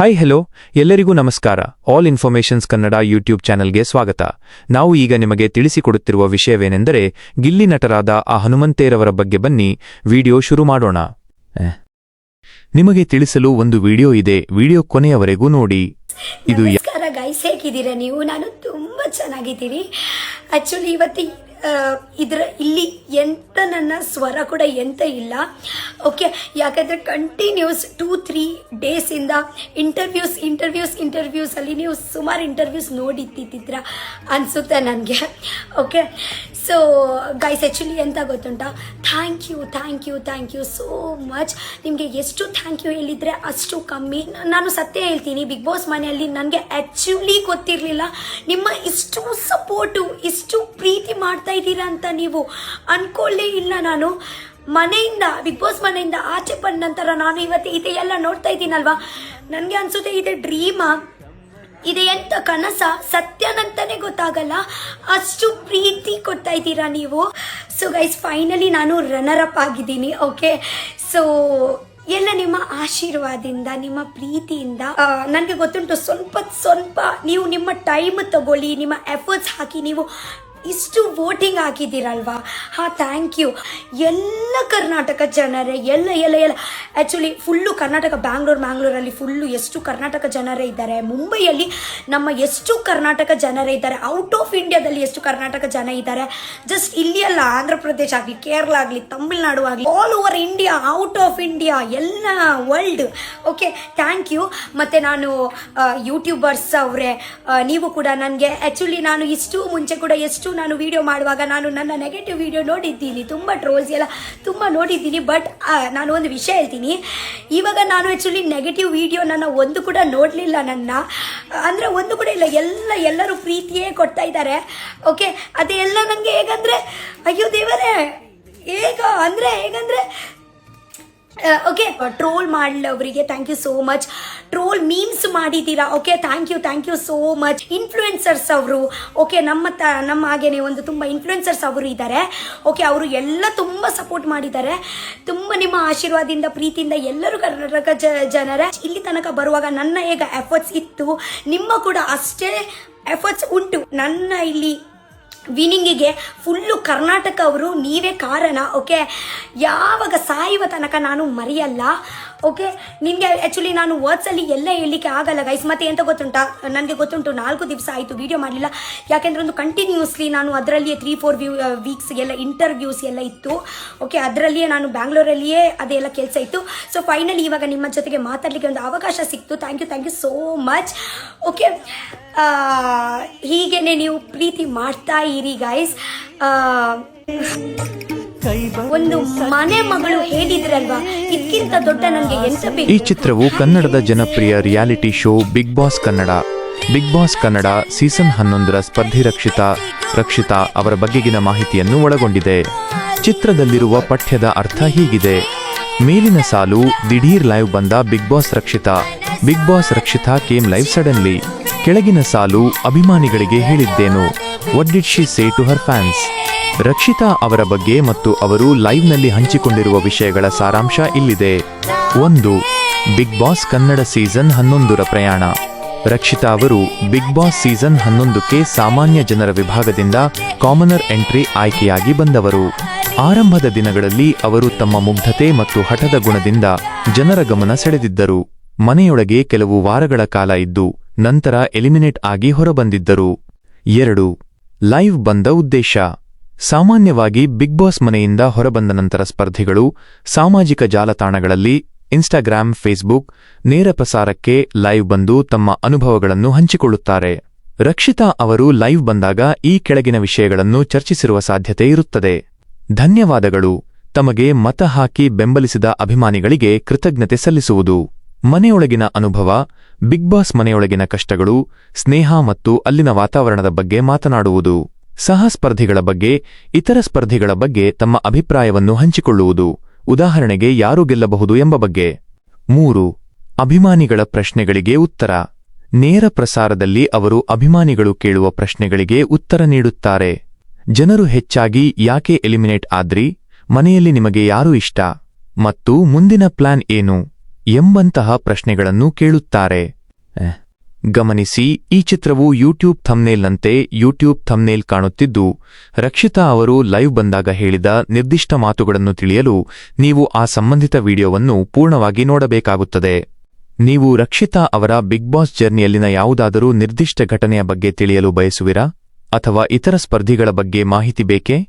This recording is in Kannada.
ಹಾಯ್ ಹೆಲೋ ಎಲ್ಲರಿಗೂ ನಮಸ್ಕಾರ. ಆಲ್ ಇನ್ಫಾರ್ಮೇಷನ್ಸ್ ಕನ್ನಡ ಯೂಟ್ಯೂಬ್ ಚಾನೆಲ್ಗೆ ಸ್ವಾಗತ. ನಾವು ಈಗ ನಿಮಗೆ ತಿಳಿಸಿಕೊಡುತ್ತಿರುವ ವಿಷಯವೇನೆಂದರೆ ಗಿಲ್ಲಿ ನಟರಾದ ಆ ಹನುಮಂತೇರವರ ಬಗ್ಗೆ ಬನ್ನಿ. ವಿಡಿಯೋ ಶುರು ಮಾಡೋಣ. ನಿಮಗೆ ತಿಳಿಸಲು ಒಂದು ವಿಡಿಯೋ ಇದೆ. ವಿಡಿಯೋ ಕೊನೆಯವರೆಗೂ ನೋಡಿ. ಇದು ಹೇಗಿದ್ದೀರಾ ನೀವು? ನಾನು ತುಂಬಾ ಚೆನ್ನಾಗಿದ್ದೀನಿ. ಆಕ್ಚುಲಿ ಇವತ್ತು ಇದರ ಇಲ್ಲಿ ಎಂತ ನನ್ನ ಸ್ವರ ಕೂಡ ಎಂತ ಇಲ್ಲ. ಓಕೆ ಯಾಕಂದ್ರೆ ಕಂಟಿನ್ಯೂಸ್ ಟೂ ತ್ರೀ ಡೇಸಿಂದ ಇಂಟರ್ವ್ಯೂಸ್ ಇಂಟರ್ವ್ಯೂಸ್ ಇಂಟರ್ವ್ಯೂಸಲ್ಲಿ ನೀವು ಸುಮಾರು ಇಂಟರ್ವ್ಯೂಸ್ ನೋಡಿತ್ತಿದ್ರ ಅನ್ಸುತ್ತೆ ನನಗೆ. ಓಕೆ ಸೊ ಗೈಸ್ ಆ್ಯಕ್ಚುಲಿ ಎಂತ ಗೊತ್ತುಂಟಾ? Thank you thank you thank you so much ನಿಮಗೆ ಎಷ್ಟು ಥ್ಯಾಂಕ್ ಯು ಹೇಳಿದರೆ ಅಷ್ಟು ಕಮ್ಮಿ. ನಾನು ಸತ್ಯ ಹೇಳ್ತೀನಿ ಬಿಗ್ ಬಾಸ್ ಮನೆಯಲ್ಲಿ ನನಗೆ ಆ್ಯಕ್ಚುಲಿ ಗೊತ್ತಿರಲಿಲ್ಲ. ನಿಮ್ಮ ಇಷ್ಟು ಸಪೋರ್ಟು ಇಷ್ಟು ಪ್ರೀತಿ ಮಾಡ್ತಾ ಇದ್ದೀರಾ ಅಂತ ನೀವು ಅನ್ಕೊಳ್ಳೇ ಇಲ್ಲ ನಾನು. ಮನೆಯಿಂದ, ಬಿಗ್ ಬಾಸ್ ಮನೆಯಿಂದ ಆಚೆ ಬಂದ ನಂತರ ನಾನು ಇವತ್ತು ಇದೆಲ್ಲ ನೋಡ್ತಾ ಇದ್ದೀನಲ್ವಾ? ನನಗೆ ಅನಿಸುತ್ತೆ ಇದೆ ಡ್ರೀಮಾ? ಇದೆ ಎಂತ ಕನಸ? ಸತ್ಯನಂತಾನೆ ಗೊತ್ತಾಗಲ್ಲ. ಅಷ್ಟು ಪ್ರೀತಿ ಕೊಡ್ತಾ ಇದ್ದೀರಾ ನೀವು? ಸೊ ಗೈಸ್ ಫೈನಲಿ ನಾನು ರನ್ನರ್ ಅಪ್ ಆಗಿದ್ದೀನಿ ಓಕೆ ಸೊ ಎಲ್ಲ ನಿಮ್ಮ ಆಶೀರ್ವಾದದಿಂದ ನಿಮ್ಮ ಪ್ರೀತಿಯಿಂದ ನನಗೆ ಗೊತ್ತುಂಟು ಸ್ವಲ್ಪ ಸ್ವಲ್ಪ ನೀವು ನಿಮ್ಮ ಟೈಮ್ ತಗೊಳ್ಳಿ, ನಿಮ್ಮ ಎಫರ್ಟ್ಸ್ ಹಾಕಿ ನೀವು ಇಷ್ಟು ವೋಟಿಂಗ್ ಹಾಕಿದ್ದೀರಲ್ವಾ ಹಾಂ ಥ್ಯಾಂಕ್ ಯು ಎಲ್ಲ ಕರ್ನಾಟಕ ಜನರೇ, ಎಲ್ಲ ಎಲ್ಲ ಎಲ್ಲ. ಆ್ಯಕ್ಚುಲಿ ಫುಲ್ಲು ಕರ್ನಾಟಕ ಬ್ಯಾಂಗ್ಳೂರು ಮ್ಯಾಂಗ್ಳೂರಲ್ಲಿ ಫುಲ್ಲು ಎಷ್ಟು ಕರ್ನಾಟಕ ಜನರೇ ಇದ್ದಾರೆ. ಮುಂಬೈಯಲ್ಲಿ ನಮ್ಮ ಎಷ್ಟು ಕರ್ನಾಟಕ ಜನರೇ ಇದ್ದಾರೆ. ಔಟ್ ಆಫ್ ಇಂಡಿಯಾದಲ್ಲಿ ಎಷ್ಟು ಕರ್ನಾಟಕ ಜನ ಇದ್ದಾರೆ. ಜಸ್ಟ್ ಇಲ್ಲಿ ಅಲ್ಲ ಆಂಧ್ರ ಪ್ರದೇಶ ಆಗಲಿ, ಕೇರಳ ಆಗಲಿ, ತಮಿಳ್ನಾಡು ಆಗಲಿ all over India out of India ಎಲ್ಲ ವರ್ಲ್ಡ್ ಓಕೆ ಥ್ಯಾಂಕ್ ಯು ಮತ್ತು ನಾನು ಯೂಟ್ಯೂಬರ್ಸ್ ಅವರೇ ನೀವು ಕೂಡ ನನಗೆ ಆ್ಯಕ್ಚುಲಿ ನಾನು ಇಷ್ಟು ಮುಂಚೆ ಕೂಡ ಎಷ್ಟು ನಾನು ವಿಡಿಯೋ ಮಾಡುವಾಗ ನಾನು ನನ್ನ ನೆಗೆಟಿವ್ ವಿಡಿಯೋ ನೋಡಿದ್ದೀನಿ. ತುಂಬ ಟ್ರೋಲ್ಸ್ ಎಲ್ಲ ತುಂಬ ನೋಡಿದ್ದೀನಿ ಬಟ್ ನಾನು ಒಂದು ವಿಷಯ ಹೇಳ್ತೀನಿ. ಇವಾಗ ನಾನು ಆ್ಯಕ್ಚುಲಿ ನೆಗೆಟಿವ್ ವಿಡಿಯೋ ನನ್ನ ಒಂದು ಕೂಡ ನೋಡಲಿಲ್ಲ ನನ್ನ. ಅಂದರೆ ಒಂದು ಕೂಡ ಇಲ್ಲ, ಎಲ್ಲ, ಎಲ್ಲರೂ ಪ್ರೀತಿಯೇ ಕೊಡ್ತಾ ಇದ್ದಾರೆ. ಓಕೆ ಅದೆಲ್ಲ ನನಗೆ ಹೇಗಂದರೆ, ಅಯ್ಯೋ ದೇವರೇ, ಹೇಗ, ಅಂದರೆ ಹೇಗಂದರೆ okay troll ಮಾಡಲವರಿಗೆ thank you so much troll memes ಮಾಡಿದ್ದೀರಾ? Okay thank you thank you so much influencers ಅವರು ಓಕೆ ನಮ್ಮ ತ, ನಮ್ಮ ಹಾಗೇನೆ ಒಂದು ತುಂಬ ಇನ್ಫ್ಲುಯೆನ್ಸರ್ಸ್ ಅವರು ಇದ್ದಾರೆ ಓಕೆ ಅವರು ಎಲ್ಲ ತುಂಬ ಸಪೋರ್ಟ್ ಮಾಡಿದ್ದಾರೆ. ತುಂಬ ನಿಮ್ಮ ಆಶೀರ್ವಾದದಿಂದ, ಪ್ರೀತಿಯಿಂದ ಎಲ್ಲರೂ ಕರ್ನಾಟಕ ಜನರ, ಇಲ್ಲಿ ತನಕ ಬರುವಾಗ ನನ್ನ ಈಗ ಎಫರ್ಟ್ಸ್ ಇತ್ತು, ನಿಮ್ಮ ಕೂಡ ಅಷ್ಟೇ ಎಫರ್ಟ್ಸ್ ಉಂಟು. ನನ್ನ ಇಲ್ಲಿ ವಿನಿಂಗಿಗೆ ಫುಲ್ಲು ಕರ್ನಾಟಕ ಅವರು ನೀವೇ ಕಾರಣ ಓಕೆ? ಯಾವಾಗ ಸಾಯುವ ತನಕ ನಾನು ಮರೆಯಲ್ಲ. ಓಕೆ ನಿಮಗೆ ಆ್ಯಕ್ಚುಲಿ ನಾನು ವರ್ಡ್ಸಲ್ಲಿ ಎಲ್ಲ ಹೇಳಲಿಕ್ಕೆ ಆಗಲ್ಲ ಗೈಸ್ ಮತ್ತೆ ಎಂತ ಗೊತ್ತುಂಟ? ನನಗೆ ಗೊತ್ತುಂಟು, ನಾಲ್ಕು ದಿವಸ ಆಯಿತು ವೀಡಿಯೋ ಮಾಡಲಿಲ್ಲ. ಯಾಕೆಂದ್ರೆ ಒಂದು ಕಂಟಿನ್ಯೂಸ್ಲಿ ನಾನು ಅದರಲ್ಲಿಯೇ ತ್ರೀ ಫೋರ್ ವ್ಯೂ ವೀಕ್ಸ್ ಎಲ್ಲ ಇಂಟರ್ವ್ಯೂಸ್ ಎಲ್ಲ ಇತ್ತು. ಓಕೆ ಅದರಲ್ಲಿಯೇ ನಾನು ಬ್ಯಾಂಗ್ಳೂರಲ್ಲಿಯೇ ಅದೆಲ್ಲ ಕೆಲಸ ಇತ್ತು. ಸೊ ಫೈನಲಿ ಇವಾಗ ನಿಮ್ಮ ಜೊತೆಗೆ ಮಾತಾಡಲಿಕ್ಕೆ ಒಂದು ಅವಕಾಶ ಸಿಕ್ತು. Thank you thank you so much okay ಹೀಗೇನೆ ನೀವು ಪ್ರೀತಿ ಮಾಡ್ತಾ ಇರಿ ಗೈಸ್ ಒಂದು ಮನೆ ಮಗಳು ಹೇಳಿದ್ರಲ್ವಾ? ಇದಕ್ಕಿಂತ ದೊಡ್ಡ ನನಗೆ ಈ ಚಿತ್ರವು ಕನ್ನಡದ ಜನಪ್ರಿಯ reality show Bigg Boss Kannada. Bigg Boss Kannada season ಹನ್ನೊಂದರ ಸ್ಪರ್ಧಿ ರಕ್ಷಿತಾ ರಕ್ಷಿತಾ ಅವರ ಬಗೆಗಿನ ಮಾಹಿತಿಯನ್ನು ಒಳಗೊಂಡಿದೆ. ಚಿತ್ರದಲ್ಲಿರುವ ಪಠ್ಯದ ಅರ್ಥ ಹೀಗಿದೆ. ಮೇಲಿನ ಸಾಲು ದಿಢೀರ್ ಲೈವ್ ಬಂದ Bigg Boss Rakshita. Bigg Boss Rakshita came live suddenly. ಕೆಳಗಿನ ಸಾಲು ಅಭಿಮಾನಿಗಳಿಗೆ ಹೇಳಿದ್ದೇನು. What did she say to her fans Rakshita ಅವರ ಬಗ್ಗೆ ಮತ್ತು ಅವರು ಲೈವ್ನಲ್ಲಿ ಹಂಚಿಕೊಂಡಿರುವ ವಿಷಯಗಳ ಸಾರಾಂಶ ಇಲ್ಲಿದೆ. ಒಂದು ಬಿಗ್ ಬಾಸ್ ಕನ್ನಡ ಸೀಸನ್ ಹನ್ನೊಂದರ ಪ್ರಯಾಣ. ರಕ್ಷಿತಾ ಅವರು ಬಿಗ್ ಬಾಸ್ ಸೀಸನ್ ಹನ್ನೊಂದಕ್ಕೆ ಸಾಮಾನ್ಯ ಜನರ ವಿಭಾಗದಿಂದ ಕಾಮನರ್ ಎಂಟ್ರಿ ಆಯ್ಕೆಯಾಗಿ ಬಂದವರು. ಆರಂಭದ ದಿನಗಳಲ್ಲಿ ಅವರು ತಮ್ಮ ಮುಗ್ಧತೆ ಮತ್ತು ಹಠದ ಗುಣದಿಂದ ಜನರ ಗಮನ ಸೆಳೆದಿದ್ದರು. ಮನೆಯೊಳಗೆ ಕೆಲವು ವಾರಗಳ ಕಾಲ ಇದ್ದು ನಂತರ ಎಲಿಮಿನೇಟ್ ಆಗಿ ಹೊರಬಂದಿದ್ದರು. ಎರಡು, ಲೈವ್ ಬಂದ ಉದ್ದೇಶ. ಸಾಮಾನ್ಯವಾಗಿ ಬಿಗ್ ಬಾಸ್ ಮನೆಯಿಂದ ಹೊರಬಂದ ನಂತರ ಸ್ಪರ್ಧಿಗಳು ಸಾಮಾಜಿಕ ಜಾಲತಾಣಗಳಲ್ಲಿ ಇನ್ಸ್ಟಾಗ್ರಾಂ ಫೇಸ್ಬುಕ್ ನೇರ ಪ್ರಸಾರಕ್ಕೆ ಲೈವ್ ಬಂದು ತಮ್ಮ ಅನುಭವಗಳನ್ನು ಹಂಚಿಕೊಳ್ಳುತ್ತಾರೆ. ರಕ್ಷಿತಾ ಅವರು ಲೈವ್ ಬಂದಾಗ ಈ ಕೆಳಗಿನ ವಿಷಯಗಳನ್ನು ಚರ್ಚಿಸಿರುವ ಸಾಧ್ಯತೆ ಇರುತ್ತದೆ. ಧನ್ಯವಾದಗಳು. ತಮಗೆ ಮತ ಹಾಕಿ ಬೆಂಬಲಿಸಿದ ಅಭಿಮಾನಿಗಳಿಗೆ ಕೃತಜ್ಞತೆ ಸಲ್ಲಿಸುವುದು. ಮನೆಯೊಳಗಿನ ಅನುಭವ, ಬಿಗ್ ಬಾಸ್ ಮನೆಯೊಳಗಿನ ಕಷ್ಟಗಳು, ಸ್ನೇಹ ಮತ್ತು ಅಲ್ಲಿನ ವಾತಾವರಣದ ಬಗ್ಗೆ ಮಾತನಾಡುವುದು. ಸಹ ಸ್ಪರ್ಧಿಗಳ ಬಗ್ಗೆ, ಇತರ ಸ್ಪರ್ಧಿಗಳ ಬಗ್ಗೆ ತಮ್ಮ ಅಭಿಪ್ರಾಯವನ್ನು ಹಂಚಿಕೊಳ್ಳುವುದು. ಉದಾಹರಣೆಗೆ, ಯಾರು ಗೆಲ್ಲಬಹುದು ಎಂಬ ಬಗ್ಗೆ. ಮೂರು, ಅಭಿಮಾನಿಗಳ ಪ್ರಶ್ನೆಗಳಿಗೆ ಉತ್ತರ. ನೇರ ಪ್ರಸಾರದಲ್ಲಿ ಅವರು ಅಭಿಮಾನಿಗಳು ಕೇಳುವ ಪ್ರಶ್ನೆಗಳಿಗೆ ಉತ್ತರ ನೀಡುತ್ತಾರೆ. ಜನರು ಹೆಚ್ಚಾಗಿ ಯಾಕೆ ಎಲಿಮಿನೇಟ್ ಆದ್ರಿ? ಮನೆಯಲ್ಲಿ ನಿಮಗೆ ಯಾರು ಇಷ್ಟ? ಮತ್ತು ಮುಂದಿನ ಪ್ಲಾನ್ ಏನು? ಎಂಬಂತಹ ಪ್ರಶ್ನೆಗಳನ್ನು ಕೇಳುತ್ತಾರೆ. ಗಮನಿಸಿ, ಈ ಚಿತ್ರವು ಯೂಟ್ಯೂಬ್ ಥಮ್ನೇಲ್ನಂತೆ ಯೂಟ್ಯೂಬ್ ಥಮ್ನೇಲ್ ಕಾಣುತ್ತಿದ್ದು, ರಕ್ಷಿತಾ ಅವರು ಲೈವ್ ಬಂದಾಗ ಹೇಳಿದ ನಿರ್ದಿಷ್ಟ ಮಾತುಗಳನ್ನು ತಿಳಿಯಲು ನೀವು ಆ ಸಂಬಂಧಿತ ವಿಡಿಯೋವನ್ನು ಪೂರ್ಣವಾಗಿ ನೋಡಬೇಕಾಗುತ್ತದೆ. ನೀವು ರಕ್ಷಿತಾ ಅವರ ಬಿಗ್ ಬಾಸ್ ಜರ್ನಿಯಲ್ಲಿನ ಯಾವುದಾದರೂ ನಿರ್ದಿಷ್ಟ ಘಟನೆಯ ಬಗ್ಗೆ ತಿಳಿಯಲು ಬಯಸುವಿರಾ? ಅಥವಾ ಇತರ ಸ್ಪರ್ಧಿಗಳ ಬಗ್ಗೆ ಮಾಹಿತಿ ಬೇಕೇ?